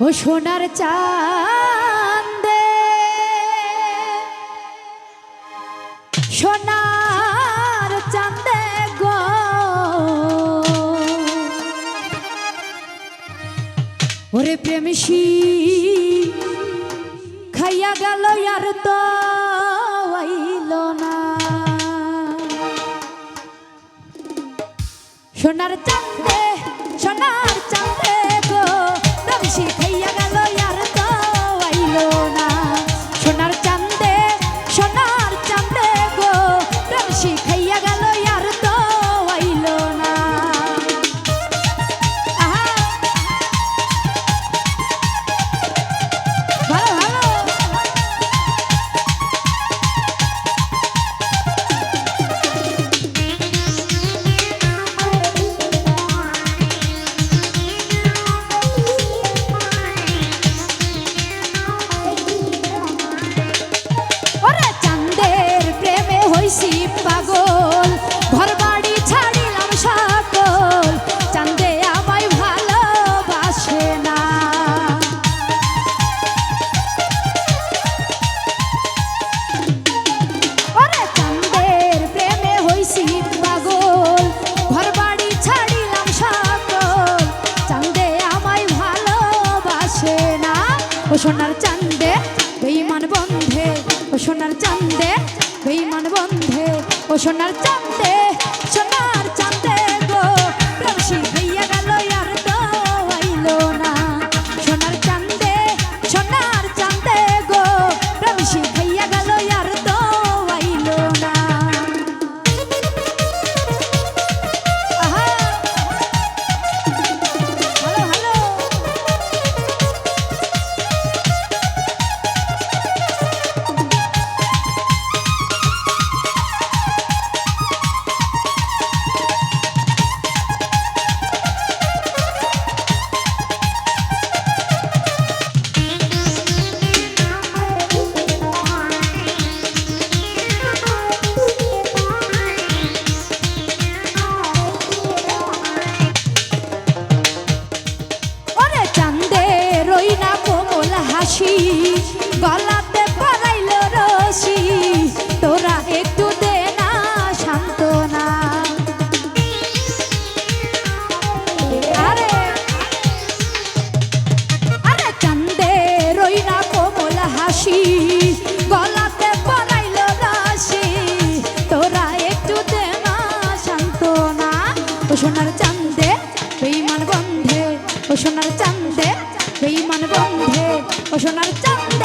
ও সোনার চান্দে সোনার চান্দে গো। ওরে প্রেমসি খাইয়া গেল আর তো আইল না। সোনার চান্দ সোনার চান্দে বেইমান বন্ধে ও সোনার চান্দে বেইমান বন্ধে ও সোনার চান্দে ও সোনার চান্দে বেইমান বন্ধে ও সোনার চান্দে বেইমান গন্ধে ও সোনার চান্দে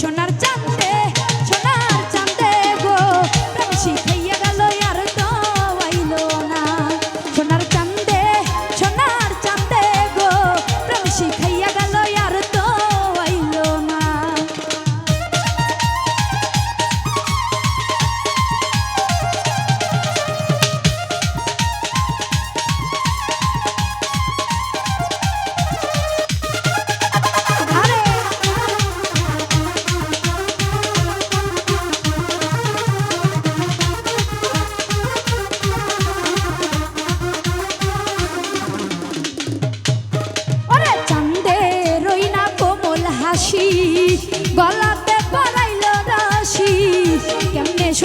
সোনার চা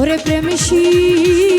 ওরে প্রেমসী